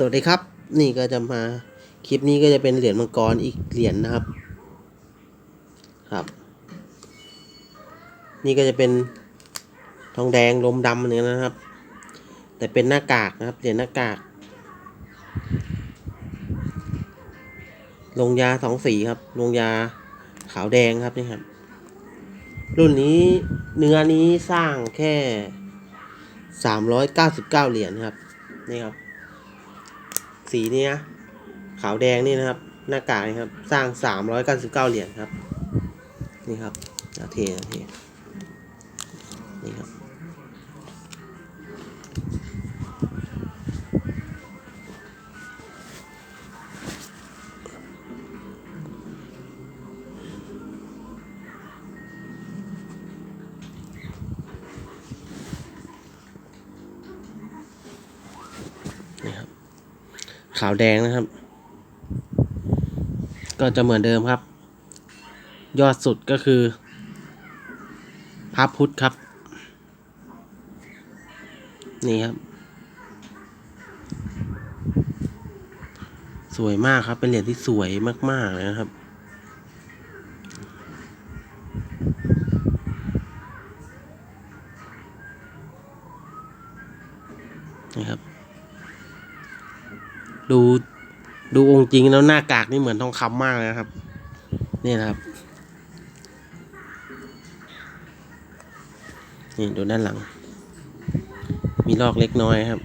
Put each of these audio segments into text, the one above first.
สวัสดีครับ นี่ก็จะมาคลิปนี้ก็จะเป็นเหรียญมังกรอีกเหรียญนะครับ ครับ นี่ก็จะเป็นทองแดงลมดำเนกันนะครับ แต่เป็นหน้ากากนะครับเหรียญหน้ากาก ลงยาสองสีครับ ลงยาขาวแดงครับนี่ครับ รุ่นนี้เนื้อนี้สร้างแค่สามร้อยเก้าสิบเก้าเหรียญครับนี่ครับ สีนี้นะขาวแดงนี่นะครับ หน้ากากนี่ครับ สร้างสามร้อยเก้าสิบเก้าเหรียญครับ นี่ครับเอาเทเทนี่ครับ ขาวแดงนะครับ ก็จะเหมือนเดิมครับ ยอดสุดก็คือพระพุทธครับ นี่ครับ สวยมากครับ เป็นเหรียญที่สวยมาก ๆ เลยนะครับนี่ครับ ดูดูองค์จริงแล้วหน้ากากนี่เหมือนทองคำมากเลยนะครับ นี่นะครับนี่ดูด้านหลัง มีลอกเล็กน้อยครับ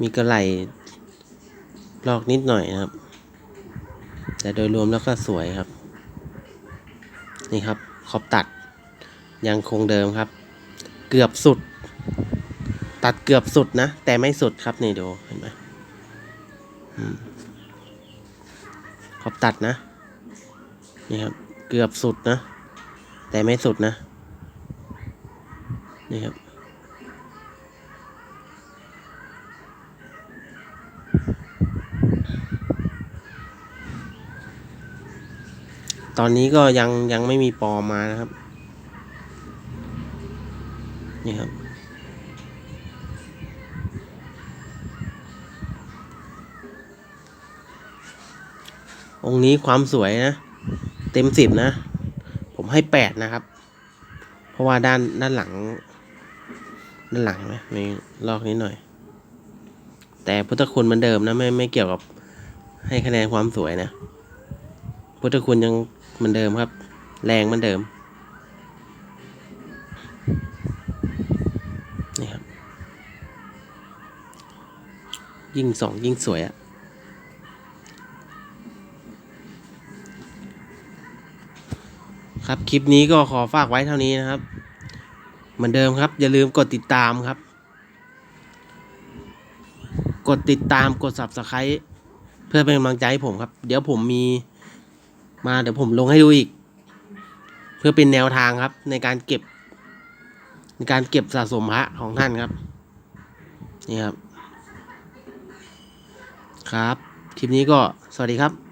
มีกระไหลลอกนิดหน่อยนะครับ แต่โดยรวมแล้วก็สวยครับ นี่ครับ ขอบตัดยังคงเดิมครับ เกือบสุด ตัดเกือบสุดนะ แต่ไม่สุดครับนี่ดูเห็นไหมอืมขอบตัดนะ นี่ครับ เกือบสุดนะ แต่ไม่สุดนะ นี่ครับตอนนี้ก็ยังยังไม่มีปอมานะครับ นี่ครับ องค์นี้ความสวยนะ เต็มสิบนะ ผมให้แปดนะครับ เพราะว่าด้านด้านหลัง ด้านหลังเห็นไหมมีลอกนิดหน่อย แต่พุทธคุณเหมือนเดิมนะ ไม่ไม่เกี่ยวกับให้คะแนนความสวยนะพุทธคุณยังเหมือนเดิมครับ แรงเหมือนเดิม ยิ่งสองยิ่งสวยอะครับ คลิปนี้ก็ขอฝากไว้เท่านี้นะครับ เหมือนเดิมครับ อย่าลืมกดติดตามครับ กดติดตามกด subscribe เพื่อเป็นกำลังใจให้ผมครับ เดี๋ยวผมมีมาเดี๋ยวผมลงให้ดูอีก เพื่อเป็นแนวทางครับ ในการเก็บ ในการเก็บสะสมพระของท่านครับ นี่ครับ ครับ คลิปนี้ก็สวัสดีครับ